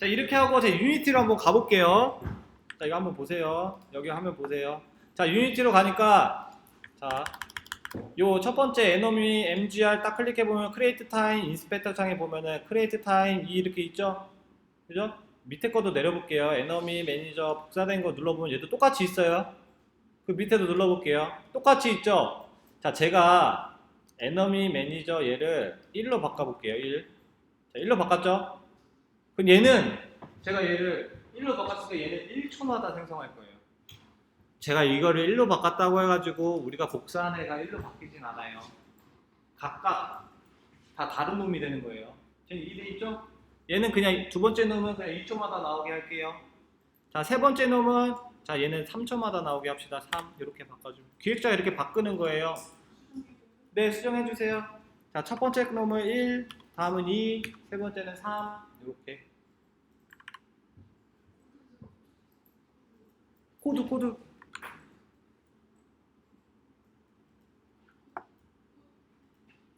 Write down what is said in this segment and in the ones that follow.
자 이렇게 하고 제 유니티로 한번 가볼게요. 자 이거 한번 보세요. 여기 화면 보세요. 자 유니티로 가니까 자. 요 첫 번째 에너미 MGR 딱 클릭해 보면 크리에이트 타임 인스펙터 창에 보면은 크리에이트 타임 이 이렇게 있죠? 그죠? 밑에 것도 내려볼게요. 에너미 매니저 복사된 거 눌러보면 얘도 똑같이 있어요. 그 밑에도 눌러볼게요. 똑같이 있죠? 자, 제가 에너미 매니저 얘를 1로 바꿔볼게요. 1. 자, 1로 바꿨죠? 그럼 얘는 제가 얘를 1로 바꿨으니까 얘는 1초마다 생성할 거예요. 제가 이거를 1로 바꿨다고 해가지고 우리가 복사한 애가 1로 바뀌진 않아요. 각각 다 다른 놈이 되는 거예요. 지금 이해돼 있죠? 얘는 그냥 두 번째 놈은 그냥 2초마다 나오게 할게요. 자, 세 번째 놈은 자, 얘는 3초마다 나오게 합시다. 3 이렇게 바꿔주면 기획자가 이렇게 바꾸는 거예요. 네, 수정해 주세요. 자, 첫 번째 놈은 1, 다음은 2, 세 번째는 3 이렇게. 코드 코드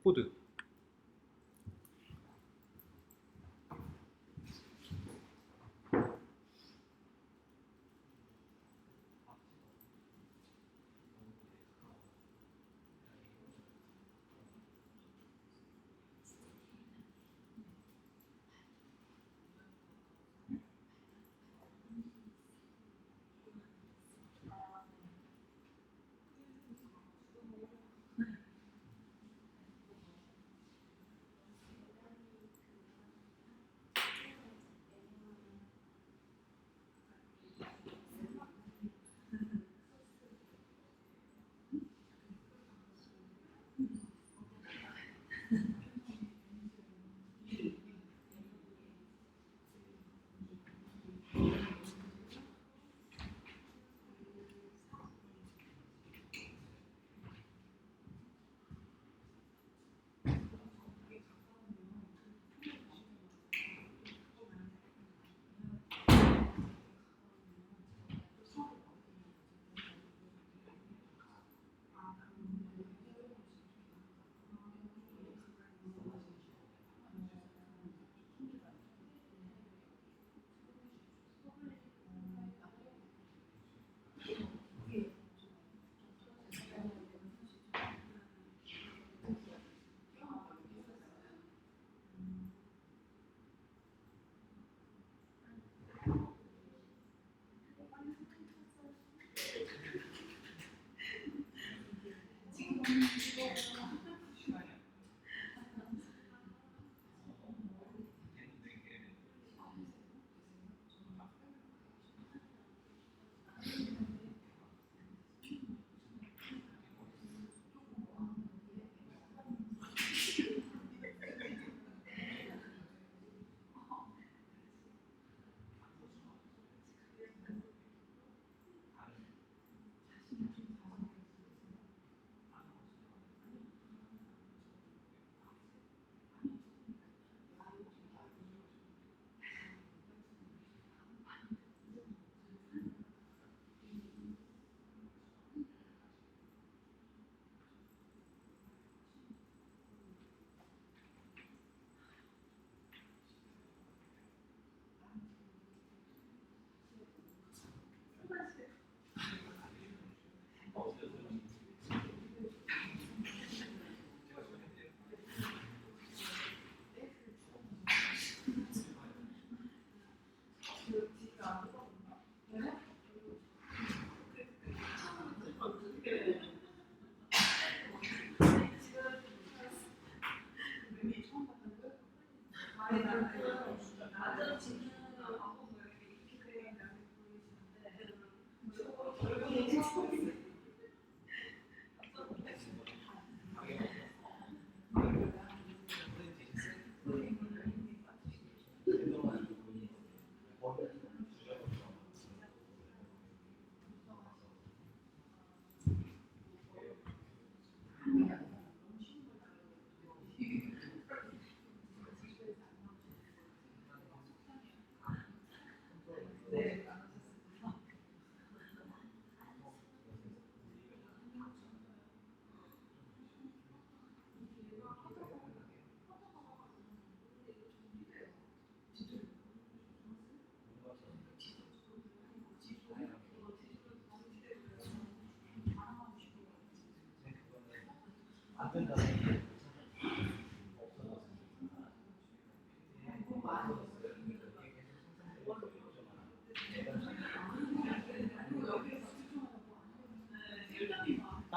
코드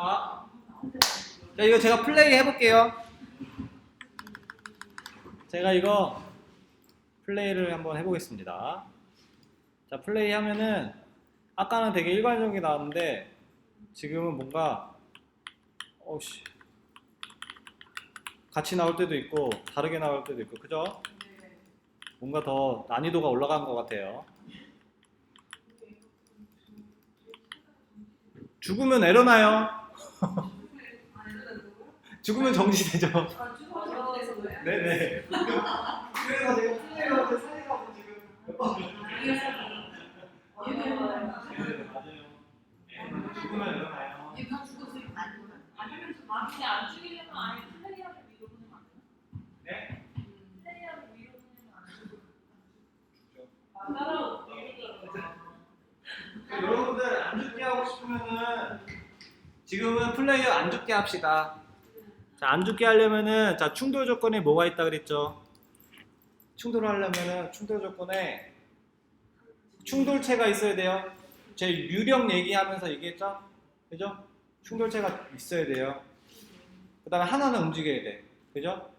자, 자 이거 제가 플레이 해볼게요. 제가 이거 플레이를 한번 해보겠습니다. 자 플레이 하면은 아까는 되게 일관적인 게 나왔는데 지금은 뭔가 어우씨 같이 나올 때도 있고 다르게 나올 때도 있고 그죠? 뭔가 더 난이도가 올라간 것 같아요. 죽으면 에러 나요. 죽으면 정지되죠. 네네. 그래서 제가 플레이어한테 사이가고 지금 몇 번. 네. 죽으면 나요. 네? 되나? 따라오. 여러분들 안 죽게 하고 싶으면은 지금은 플레이어 안 죽게 합시다. 자, 안 죽게 하려면은 자, 충돌 조건에 뭐가 있다 그랬죠? 충돌하려면은 충돌 조건에 충돌체가 있어야 돼요. 제 유령 얘기하면서 얘기했죠? 그죠? 충돌체가 있어야 돼요. 그 다음에 하나는 움직여야 돼. 그죠?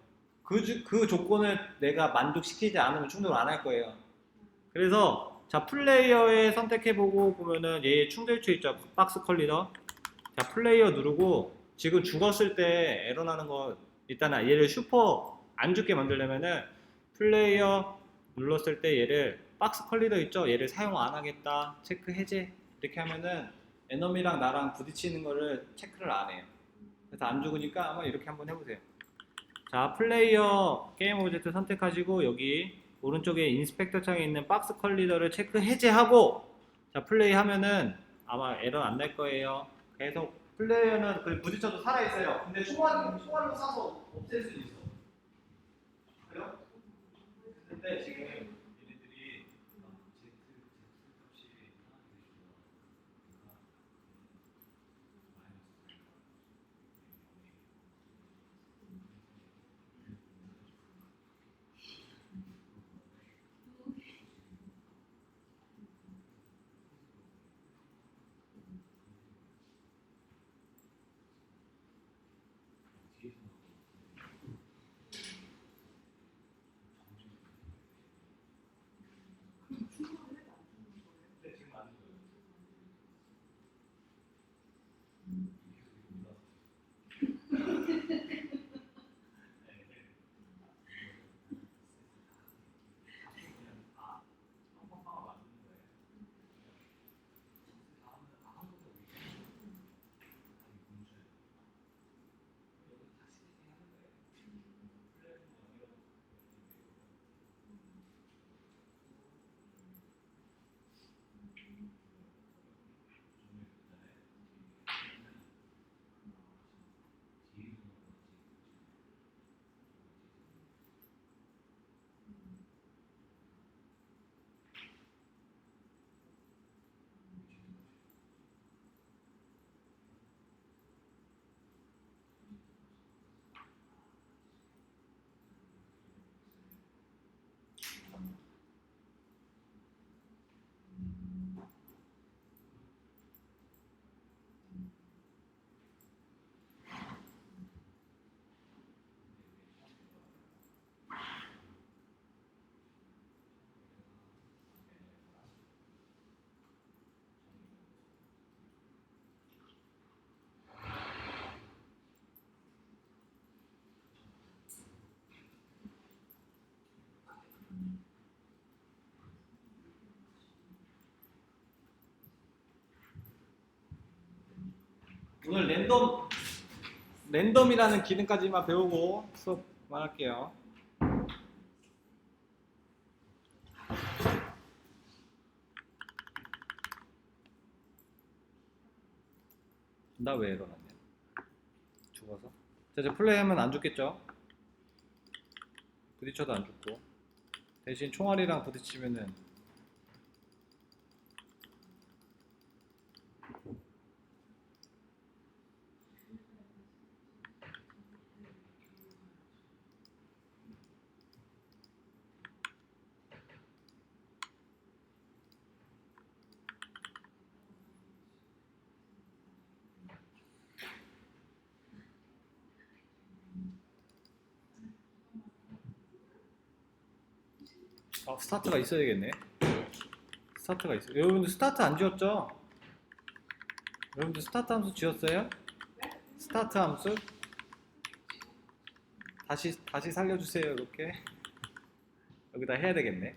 그, 주- 그 조건을 내가 만족시키지 않으면 충돌 안 할 거예요. 그래서 자 플레이어에 선택해보고 보면은 얘 충돌체 있죠? 박스 컬리더. 자 플레이어 누르고 지금 죽었을 때 에러 나는 거 일단은 얘를 슈퍼 안 죽게 만들려면은 플레이어 눌렀을 때 얘를 박스 컬리더 있죠? 얘를 사용 안 하겠다 체크 해제 이렇게 하면은 에너미랑 나랑 부딪히는 거를 체크를 안 해요. 그래서 안 죽으니까 한번 이렇게 한번 해보세요. 자 플레이어 게임 오브젝트 선택하시고 여기 오른쪽에 인스펙터 창에 있는 박스 컬리더를 체크 해제하고 자 플레이 하면은 아마 에러 안 날 거예요. 계속 플레이어는 그 부딪혀도 살아 있어요. 근데 총알 총알로 쏴서 없앨 수 있어. 그래요? 근데 지금 오늘 랜덤 랜덤이라는 기능까지만 배우고 수업 그만할게요. 나 왜 일어났냐? 죽어서? 자, 이제 플레이하면 안 죽겠죠? 부딪혀도 안 죽고 대신 총알이랑 부딪히면은 아, 스타트가 있어야겠네. 스타트가 있어. 여러분들 스타트 안 지웠죠? 여러분들 스타트 함수 지웠어요? 스타트 함수? 다시 다시 살려주세요 이렇게. 여기다 해야 되겠네. 네,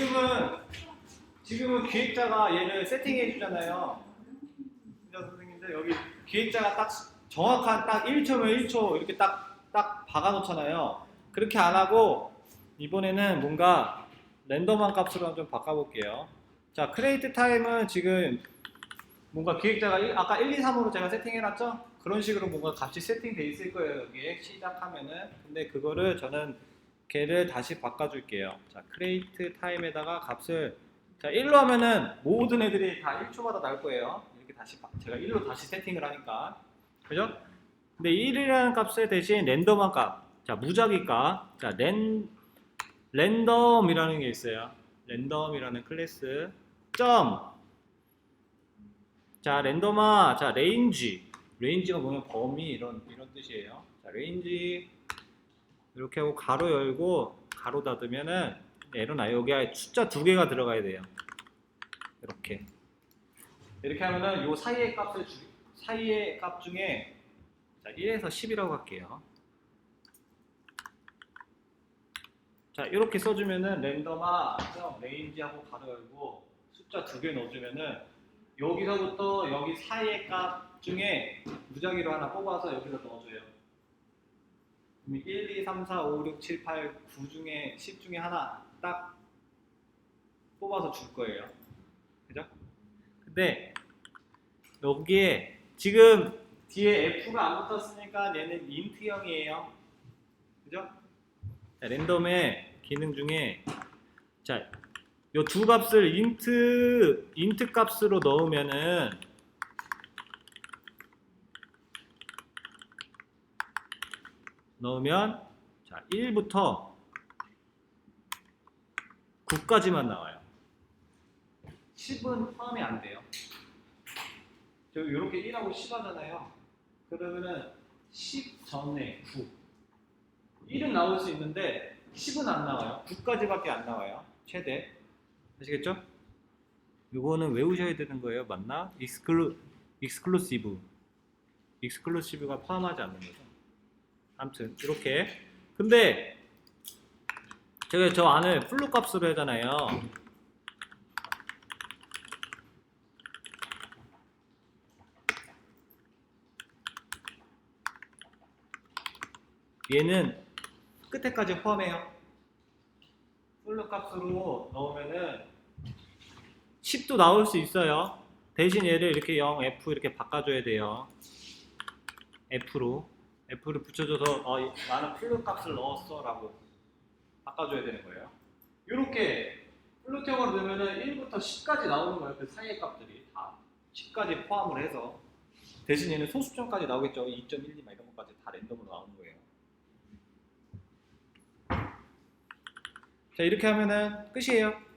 지금은 지금은 기획자가 얘를 세팅해 주잖아요. 선생님들 여기 기획자가 딱 정확한 딱 1초면 1초 이렇게 딱 딱 박아 놓잖아요. 그렇게 안 하고 이번에는 뭔가 랜덤한 값으로 좀 바꿔 볼게요. 자, 크레이트 타임은 지금 뭔가 기획자가 일- 아까 1, 2, 3으로 제가 세팅해 놨죠? 그런 식으로 뭔가 값이 세팅돼 있을 거예요, 여기에 시작하면은. 근데 그거를 저는 걔를 다시 바꿔줄게요. 자, 크레이트 타임에다가 값을 자, 1로 하면은 모든 애들이 다 1초마다 나올 거예요. 이렇게 다시 바- 제가 1로 다시 세팅을 하니까. 그죠? 근데 1이라는 값을 대신 랜덤한 값. 자, 무작위 값. 자, 랜 랜덤이라는 게 있어요. 랜덤이라는 클래스. 점. 자, 랜덤아. 자, 레인지. 레인지가 뭐냐면 범위 이런 이런 뜻이에요. 자, 레인지 이렇게 하고 가로 열고 가로 닫으면은 에러 나요. 여기 숫자 두 개가 들어가야 돼요. 이렇게. 이렇게 하면은 요 사이의 값을 주, 사이의 값 중에 자, 1에서 10이라고 할게요. 자, 이렇게 써주면은 랜덤아, 레인지하고 가로 열고 숫자 두 개 넣어주면은 여기서부터 여기 사이의 값 중에 무작위로 하나 뽑아서 여기서 넣어줘요. 그럼 1, 2, 3, 4, 5, 6, 7, 8, 9 중에 10 중에 하나 딱 뽑아서 줄 거예요. 그죠? 근데 여기에 지금 뒤에 F가 안 붙었으니까 얘는 인트형이에요. 그죠? 자, 랜덤의 기능 중에 자, 요 두 값을 인트 인트 값으로 넣으면은 넣으면 자, 1부터 9까지만 나와요. 10은 포함이 안 돼요. 저 이렇게 1하고 10 하잖아요. 그러면은 10 전에 9. 1은 나올 수 있는데 10은 안 나와요. 9까지밖에 안 나와요. 최대. 아시겠죠? 요거는 외우셔야 되는 거예요. 맞나? 익스클루 익스클루시브. 익스클루시브가 포함하지 않는 거죠. 아무튼 이렇게. 근데 제가 저 안을 플루 값으로 하잖아요. 얘는 끝에까지 포함해요. 플루 값으로 넣으면은 10도 나올 수 있어요. 대신 얘를 이렇게 0, F 이렇게 바꿔줘야 돼요. F로 F를 붙여줘서 어, 이- 나는 플루 값을 넣었어 라고 바꿔줘야 되는 거예요. 이렇게 플루형으로 넣으면은 1부터 10까지 나오는 거예요. 그 사이의 값들이 다 10까지 포함을 해서 대신 얘는 소수점까지 나오겠죠. 2.12 막 이런 것까지 다 랜덤으로 나오는 거예요. 자 이렇게 하면은 끝이에요.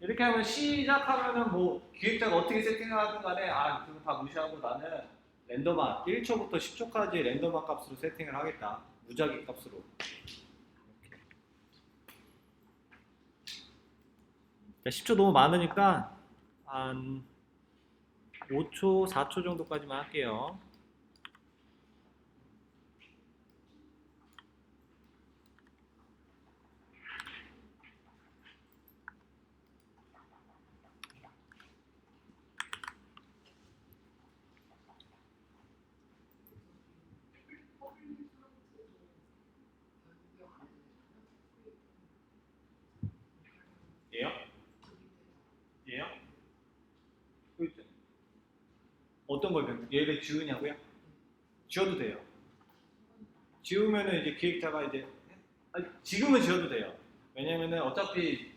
이렇게 하면 시작하면은 뭐 기획자가 어떻게 세팅을 하든 간에 아 그거 다 무시하고 나는 랜덤한 1초부터 10초까지 랜덤한 값으로 세팅을 하겠다. 무작위 값으로. 이렇게. 자 10초 너무 많으니까 한 5초, 4초 정도까지만 할게요. 얘요? 여기 있죠. 어떤 걸 변- 얘를 지우냐고요? 지워도 돼요. 지우면은 이제 기획자가 이제 지금은 지워도 돼요. 왜냐면은 어차피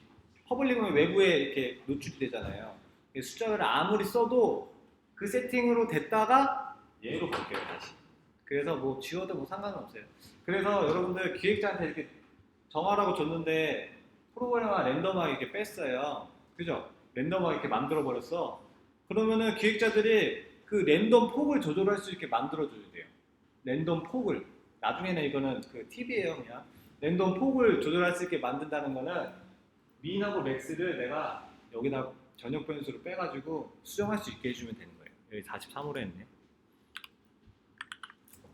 퍼블릭은 외부에 이렇게 노출이 되잖아요. 이 숫자를 아무리 써도 그 세팅으로 됐다가 얘로 바뀌어요 다시. 그래서 뭐 지워도 뭐 상관은 없어요. 그래서 여러분들 기획자한테 이렇게 정하라고 줬는데 프로그래머가 랜덤하게 이렇게 뺐어요. 그죠? 랜덤하게 이렇게 만들어 버렸어. 그러면은 기획자들이 그 랜덤 폭을 조절할 수 있게 만들어 줘야 돼요. 랜덤 폭을. 나중에는 이거는 그 팁이에요, 그냥. 랜덤 폭을 조절할 수 있게 만든다는 거는 민하고 맥스를 내가 여기다 전역 변수로 빼가지고 수정할 수 있게 해주면 되는 거예요. 여기 43으로 했네.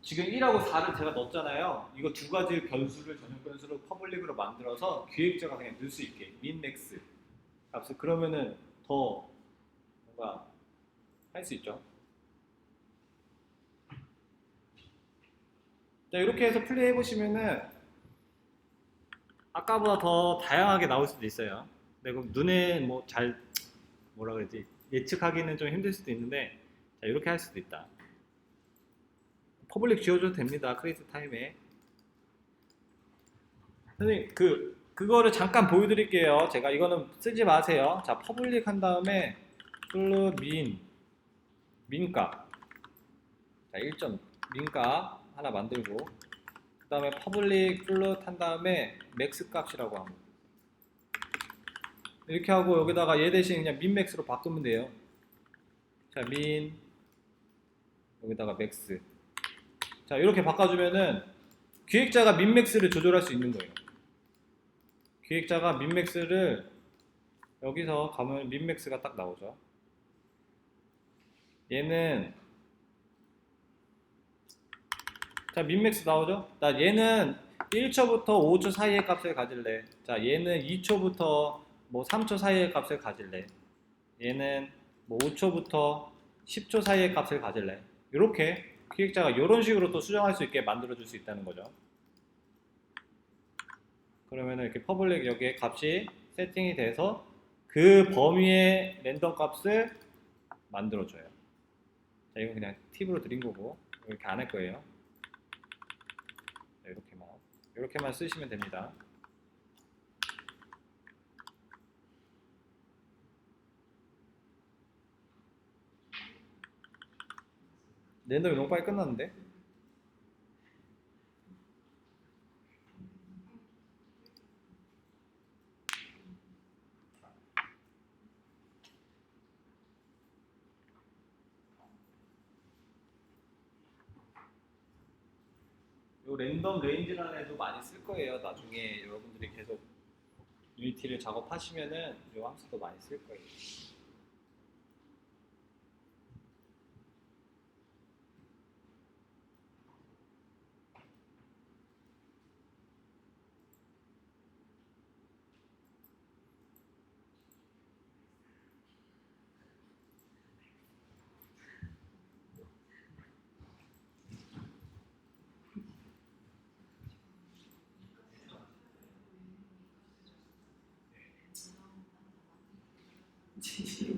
지금 1하고 4를 제가 넣었잖아요. 이거 두 가지 변수를 전역 변수로 퍼블릭으로 만들어서 기획자가 그냥 넣을 수 있게 민 맥스 값을 그러면은 더 뭔가 할 수 있죠. 자 이렇게 해서 플레이 해 보시면은 아까보다 더 다양하게 나올 수도 있어요. 근데 그럼 눈에 뭐 잘 뭐라 그러지 예측하기는 좀 힘들 수도 있는데 자 이렇게 할 수도 있다. 퍼블릭 지워줘도 됩니다. 크리에이트 타임에. 선생님 그 그거를 잠깐 보여드릴게요. 제가 이거는 쓰지 마세요. 자 퍼블릭 한 다음에 플루 민 민값 자 1점 민값 하나 만들고 그 다음에 퍼블릭 플룻 한 다음에 맥스 값이라고 합니다. 이렇게 하고 여기다가 얘 대신 그냥 민 맥스로 바꾸면 돼요. 자 민 여기다가 맥스 자 이렇게 바꿔주면은 기획자가 민 맥스를 조절할 수 있는 거예요. 기획자가 민 맥스를 여기서 가면 민 맥스가 딱 나오죠. 얘는 자 민맥스 나오죠? 자 얘는 1초부터 5초 사이의 값을 가질래. 자 얘는 2초부터 뭐 3초 사이의 값을 가질래. 얘는 뭐 5초부터 10초 사이의 값을 가질래. 이렇게 기획자가 이런 식으로 또 수정할 수 있게 만들어 줄 수 있다는 거죠. 그러면은 이렇게 퍼블릭 여기에 값이 세팅이 돼서 그 범위의 랜덤 값을 만들어 줘요. 자 이건 그냥 팁으로 드린 거고 이렇게 안 할 거예요. 자, 이렇게만 이렇게만 쓰시면 됩니다. 랜덤 이 너무 빨리 끝났는데? 요 랜덤 레인지라는 애도 많이 쓸 거예요. 나중에 여러분들이 계속 유니티를 작업하시면은 요 함수도 많이 쓸 거예요. 七七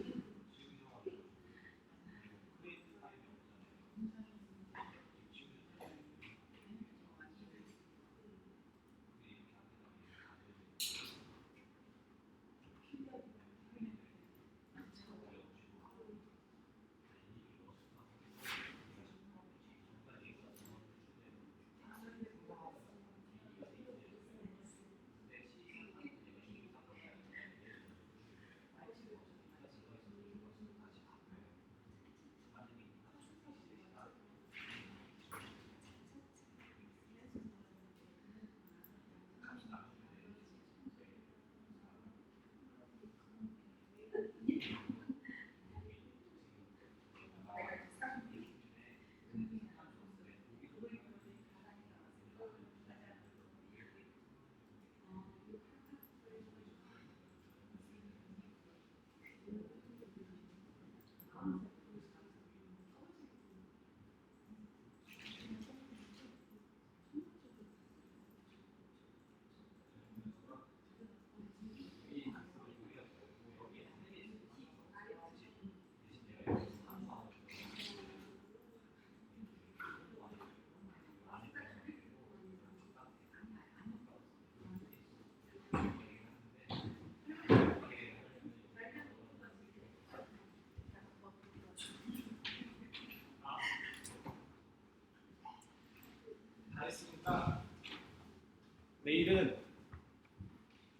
내일은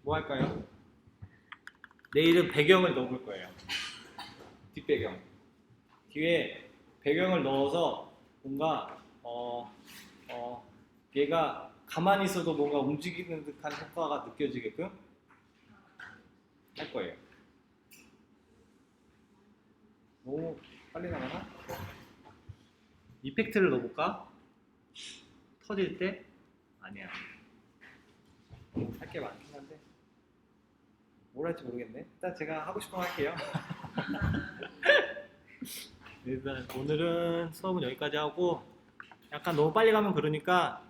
뭐 할까요? 내일은 배경을 넣어볼 거예요. 뒷배경. 뒤에 배경을 넣어서 뭔가 어, 어, 얘가 가만히 있어도 뭔가 움직이는 듯한 효과가 느껴지게끔 할 거예요. 너무 빨리 나가나? 이펙트를 넣어볼까? 터질 때? 아니야. 할 게 많긴 한데 뭘 할지 모르겠네. 일단 제가 하고 싶은 거 할게요. 일단 오늘은 수업은 여기까지 하고 약간 너무 빨리 가면 그러니까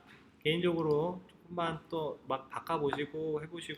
개인적으로 조금만 또 막 바꿔보시고 해보시고